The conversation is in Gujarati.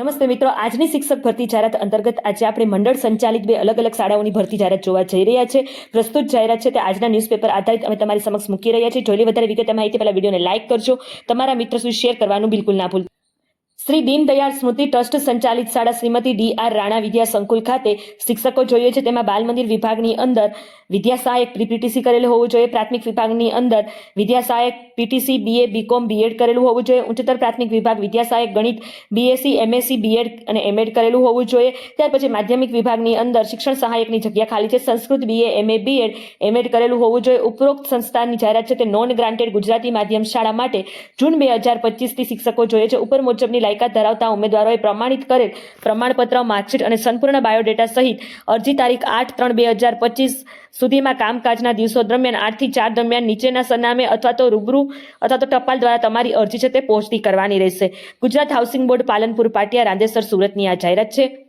નમસ્તે મિત્રો, આજની શિક્ષક ભરતી જાહેરાત અંતર્ગત આજે આપણે મંડળ સંચાલિત બે અલગ અલગ શાળાઓની ભરતી જાહેરાત જોવા જઈ રહ્યા છે. પ્રસ્તુત જાહેરાત છે તે આજના ન્યૂઝપેપર આધારિત અમે તમારી સમક્ષ મૂકી રહ્યા છીએ. જોઈ વધારે વિગતે માહિતી પહેલા વિડીયોને લાઇક કરજો. તમારા મિત્રો સુધી શેર કરવાનું બિલકુલ ના ભૂલતા. શ્રી દીનદયાળ સ્મૃતિ ટ્રસ્ટ સંચાલિત શાળા શ્રીમતી ડી આર રાણા વિદ્યા સંકુલ ખાતે શિક્ષકો જોઈએ છે. તેમાં બાલ મંદિર વિભાગની અંદર વિદ્યા સહાયક પ્રીપીટીસી કરેલું હોવું જોઈએ. પ્રાથમિક વિભાગની અંદર વિદ્યા સહાયક પીટીસી, બીએ, બીકોમ, બીએડ કરેલું હોવું જોઈએ. ઉચ્ચતર પ્રાથમિક વિભાગ વિદ્યા સહાયક ગણિત, બીએસસી, એમએસસી, બીએડ અને એમએડ કરેલું હોવું જોઈએ. ત્યાર પછી માધ્યમિક વિભાગની અંદર શિક્ષણ સહાયકની જગ્યા ખાલી છે. Sanskrit, BA, MA, BEd, MEd કરેલું હોવું જોઈએ. ઉપરોક્ત સંસ્થાની જાહેરાત છે તે નોન ગ્રાન્ટેડ ગુજરાતી માધ્યમ શાળા માટે જૂન બે હજાર પચીસથી શિક્ષકો જોઈએ છે. ઉપર મુજબની લાયકાત ધરાવતા ઉમેદવારોએ પ્રમાણિત કરેલ પ્રમાણપત્ર, માર્કશીટ અને સંપૂર્ણ બાયોડેટા સહિત અરજી તારીખ આઠ ત્રણ બે હજાર પચીસ સુધીમાં કામકાજના દિવસો દરમિયાન આઠથી ચાર દરમિયાન નીચેના સરનામે અથવા તો રૂબરૂ અથવા તો ટપાલ દ્વારા તમારી અરજી છે તે પહોંચતી કરવાની રહેશે. ગુજરાત હાઉસિંગ બોર્ડ પાલનપુર પાટિયા, રાંદેસર, સુરતની આ જાહેરાત છે.